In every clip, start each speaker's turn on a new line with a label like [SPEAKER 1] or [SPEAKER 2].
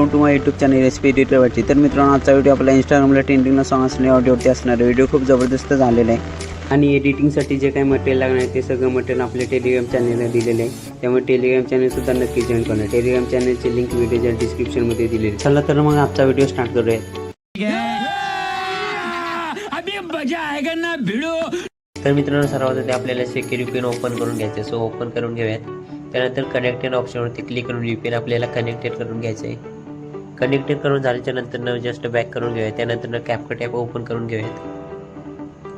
[SPEAKER 1] Welcome to my YouTube channel recipe एडिटरवरची तर मित्रांनो आजचा व्हिडिओ आपला इंस्टाग्रामला ट्रेंडिंगला सॉंग असणारे ऑडिओवरती असणार व्हिडिओ खूप जबरदस्त झालेला आहे. आणि एडिटिंगसाठी जे काही मटेरियल लागणार आहे ते सगळं मटेरियल आपल्या टेलिग्राम चॅनलला दिलेलं आहे. त्यामुळे टेलिग्राम चॅनलसुद्धा नक्की जॉईन करणार टेलिग्राम चॅनलची लिंक व्हिडिओच्या डिस्क्रिप्शनमध्ये दिलेली आहे. चला तर मग आजचा व्हिडिओ स्टार्ट करूया
[SPEAKER 2] तर मित्रांनो सर्वात आधी आपल्याला सेक्युर पिन ओपन करून घ्यायचं सो ओपन करून घेऊयात. त्यानंतर कनेक्टेड ऑप्शनवरती क्लिक करून VPN आपल्याला कनेक्टेड करून घ्यायचं आहे. कनेक्टेड करून झाल्याच्यानंतर जस्ट बॅक करून घेऊया. त्यानंतर कॅपकट ॲप ओपन करून घेऊयात.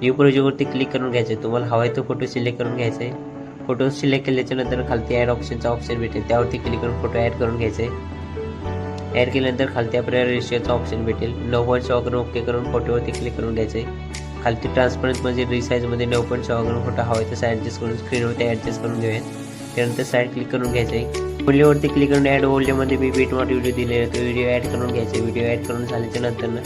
[SPEAKER 2] न्यू प्रोजेक्टवरती क्लिक करून घ्यायचं आहे तुम्हाला हवाय तो फोटो सिलेक्ट करून घ्यायचा आहे फोटो सिलेक्ट केल्याच्यानंतर खालती ॲड ऑप्शनचा ऑप्शन भेटेल. त्यावरती क्लिक करून फोटो ॲड करून घ्यायचा आहे ॲड केल्यानंतर खालती आपल्याला रेजिस्टरचा ऑप्शन भेटेल. नऊ पॉईंट सहा करून ओके करून फोटोवरती क्लिक करून घ्यायचं आहे खालती ट्रान्सपरंट म्हणजे रिसाईजमध्ये नऊ पॉईंट सहा करून फोटो हवाय तसं ॲडजस्ट करून स्क्रीनवरती ॲडजस्ट करून घेऊयात. त्यानंतर साईड क्लिक करून घ्यायचं आहे व्हिडिओवरती क्लिक करून ॲड ओल्डमध्ये मी बीट व्हिडिओ दिले तो व्हिडिओ ॲड करून घ्यायचा व्हिडिओ ॲड करून झाल्याच्यानंतर ना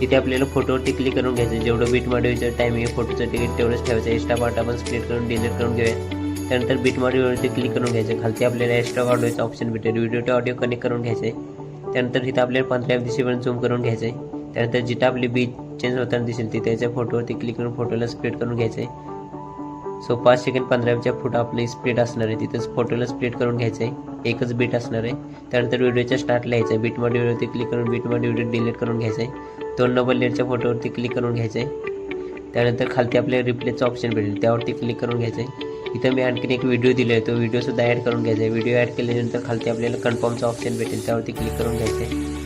[SPEAKER 2] तिथे आपल्याला फोटोवरती क्लिक करून घ्यायचं जेवढं बीट मॉडिओचं टायमिंग फोटोचं तिकीट तेवढंच ठेवायचं. एक्स्ट्रा पार्ट आपण स्प्लिट करून डिलीट करून घेऊया. त्यानंतर बीट मॉडिओवरती क्लिक करून घ्यायचं. खालती आपल्याला एक्स्ट्रा ऑडिओचा ऑप्शन भेटेल. व्हिडिओ ऑडिओ कनेक्ट करून घ्यायचं आहे त्यानंतर तिथं आपल्याला पंधरा दिवशीपर्यंत झूम करून घ्यायचं आहे त्यानंतर जिथं आपली बीच चेंज होताना दिसेल तिथे त्याच्या फोटोवरती क्लिक करून फोटोला स्प्लिट करून घ्यायचं आहे सो पाच सेकंड पंधराच्या फुट आपली स्प्लिट असणार आहे. तिथंच फोटोला स्प्लिट करून घ्यायचं आहे एकच बीट असणार आहे. त्यानंतर व्हिडिओच्या स्टार्टला यायचं आहे बीट व्हिडिओवरती क्लिक करून बीट व्हिडिओ डिलीट करून घ्यायचं आहे दोन नंबर लेअरच्या फोटोवरती क्लिक करून घ्यायचं आहे त्यानंतर खालती आपल्याला रिप्लेचं ऑप्शन भेटेल. त्यावरती क्लिक करून घ्यायचं आहे इथं मी आणखीन एक व्हिडिओ दिला आहे तो व्हिडिओसुद्धा ॲड करून घ्यायचा आहे व्हिडिओ ॲड केल्यानंतर खालती आपल्याला कन्फर्मचं ऑप्शन भेटेल. त्यावरती क्लिक करून घ्यायचं आहे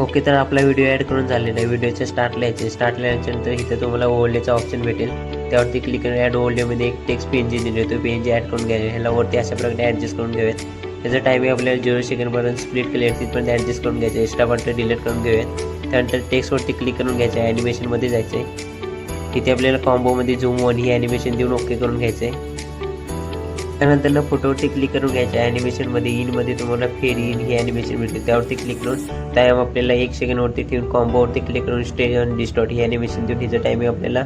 [SPEAKER 2] ओके तर आपला व्हिडिओ ॲड करून झालेला आहे. व्हिडिओच्या स्टार्टला यायचे स्टार्टला याच्यानंतर इथं तुम्हाला ओल्डेचा ऑप्शन भेटेल. त्यावरती क्लिक करून ॲड ओल्डेमध्ये एक टेक्स्ट पी एन जी दिली तो पी एन जी ॲड करून घ्यायचे ह्याला वरती अशा प्रकारे ॲडजस्ट करून घेऊयात. त्याचं टायमिंग आपल्याला झिरो सेकंडपर्यंत स्प्लिट केले तिथपर्यंत ॲडजस्ट करून घ्यायचं एक्स्ट्रा बटन डिलीट करून घेऊयात. त्यानंतर टेक्स्टवरती क्लिक करून घ्यायचं आहे. ॲनिमेशनमध्ये जायचं आहे. तिथे आपल्याला कॉम्बोमध्ये झूम वन ही ॲनिमेशन देऊन ओके करून घ्यायचं आहे. त्यानंतर फोटोवरती क्लिक करून घ्यायचं. आहे ॲनिमेशनमध्ये इनमध्ये तुम्हाला फेड इन ही ॲनिमेशन मिळते. त्यावरती क्लिक करून टाईम आपल्याला एक सेकंडवरती ठेवून कॉम्बोवरती क्लिक करून स्टेज ऑन डिस्टॉट ही ॲनिमेशन देऊन तिचं टायमिंग आपल्याला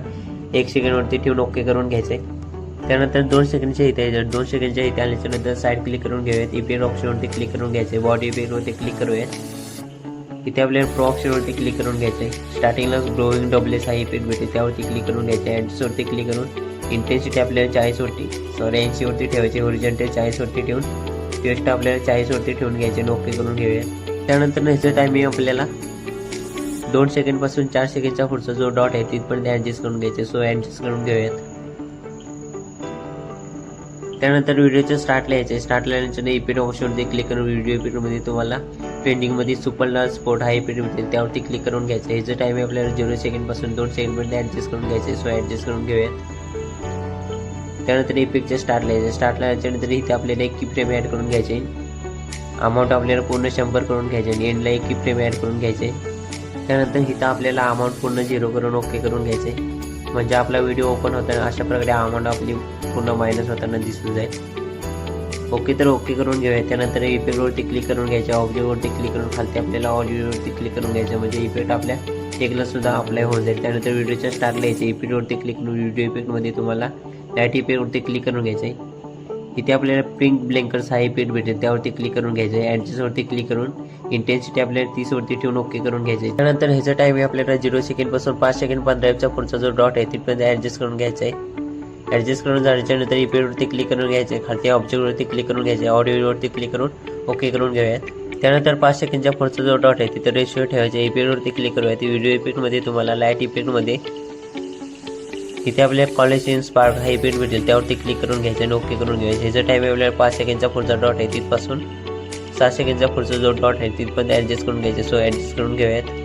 [SPEAKER 2] एक सेकंडवरती ठेवून ओके करून घ्यायचं आहे त्यानंतर दोन सेकंडच्या इथे यायचं दोन सेकंडच्या इथे आल्याच्यानंतर साईड क्लिक करून घेऊयात. इफेक्ट ऑप्शनवरती क्लिक करून घ्यायचं आहे बॉडी इफेक्टवरती क्लिक करूयात. इथे आपल्याला प्रो ऑप्शनवरती क्लिक करून घ्यायचं आहे स्टार्टिंगला ग्रोविंग डब्लेस हा इफेक्ट भेटेल त्यावरती क्लिक करून घ्यायचं आहे ॲड्सवरती क्लिक करून इंटेन्सिटी आपल्याला चाळीसवरती सॉरी ऐंशीवरती ठेवायची ओरिजिनल चाळीसवरती ठेवून पेस्ट आपल्याला चाळीसवरती ठेवून घ्यायचे नोके करून घेऊया त्यानंतर ह्याचं टायमिंग आपल्याला दोन सेकंडपासून चार सेकंडचा पुढचा जो डॉट आहे तिथपर्यंत ॲडजस्ट करून घ्यायचे सो ॲडजस्ट करून घेऊयात. त्यानंतर व्हिडिओच्या स्टार्टला यायचे स्टार्टला यायचं इपिट ऑप्शनवरती क्लिक करून व्हिडिओ इपिटमध्ये तुम्हाला ट्रेंडिंगमध्ये सुपरला स्पोर्ट हा इपिट मिळतील त्यावरती क्लिक करून घ्यायचं. ह्याचं टायमिंग आपल्याला झिरो सेकंडपासून दोन सेकंडपर्यंत ॲडजस्ट करून घ्यायचे सो ॲडजस्ट करून घेऊयात. त्यानंतर इफेक्टच्या स्टार्टला यायचं. स्टार्टला याच्यानंतर इथे आपल्याला एक की फ्रेम ॲड करून घ्यायचे. अमाऊंट आपल्याला पूर्ण शंभर करून घ्यायचे आणि एंडला एक की फ्रेम ॲड करून घ्यायचे. त्यानंतर इथं आपल्याला अमाऊंट पूर्ण झिरो करून ओके करून घ्यायचे. म्हणजे आपला व्हिडिओ ओपन होताना अशा प्रकारे अमाऊंट आपली पूर्ण मायनस होताना दिसून जाईल. ओके तर ओके करून घेऊया. त्यानंतर इफेक्टवरती क्लिक करून घ्यायचे. ऑब्जेक्टवरती क्लिक करून खालती आपल्याला ऑडिओवरती क्लिक करून घ्यायचं. म्हणजे इफेक्ट आपल्या टेकला सुद्धा अप्लाय होऊन जाईल. त्यानंतर व्हिडिओच्या स्टारला यायचं. इफेक्टवरती क्लिक करून व्हिडिओ इफेक्टमध्ये तुम्हाला लाइट इफेक्टवरती क्लिक करून घ्यायचं आहे. इथे आपल्याला पिंक ब्लँकर्स हा इफेक्ट भेटेल. त्यावरती क्लिक करून घ्यायचं आहे. ॲडजस्टवरती क्लिक करून इंटेन्सिटी आपल्याला तीसवरती ठेवून ओके करून घ्यायचं आहे. त्यानंतर ह्याचा टाईम आपल्याला झिरो सेकंडपासून पाच सेकंड पंधराच्या पुढचा जो डॉट आहे तिथपर्यंत ॲडजस्ट करून घ्यायचा आहे. ॲडजस्ट करून झाल्याच्यानंतर इफेक्टवरती क्लिक करून घ्यायचे. खालती ऑब्जेक्टवरती क्लिक करून घ्यायचे. ऑडिओवरती क्लिक करून ओके करून घेऊयात. त्यानंतर पाच सेकंडच्या पुढचा जो डॉट आहे तिथे रेशिओ ठेवायचा. इपेडवरती क्लिक करूयात. व्हिडिओ इफेक्टमध्ये तुम्हाला लाइट इफेक्टमध्ये इथे आपल्या कॉलेज इन स्पार्क हा इफेक्ट भेटेल. त्यावरती क्लिक करून घ्यायचं आणि ओके करून घ्यायचं ह्याचा टाईम आपल्याला पाच सेकंडचा पुढचा डॉट आहे तिथपासून सहा सेकंडचा पुढचा जो डॉट आहे तिथपर्यंत ॲडजस्ट करून घ्यायचे. सो ॲडजस्ट करून घेऊयात.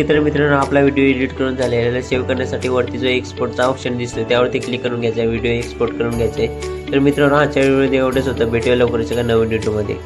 [SPEAKER 2] ओके तर मित्रांनो आपला व्हिडिओ एडिट करून झालेला सेव्ह करण्यासाठी वरती जो एक्सपोर्टचा ऑप्शन दिसतो त्यावरती क्लिक करून घ्यायचा. व्हिडिओ एक्सपोर्ट करून घ्यायचा आहे. तर मित्रांनो आजच्या व्हिडिओमध्ये एवढंच होतं. भेटूया लवकरच एका नवीन व्हिडिओमध्ये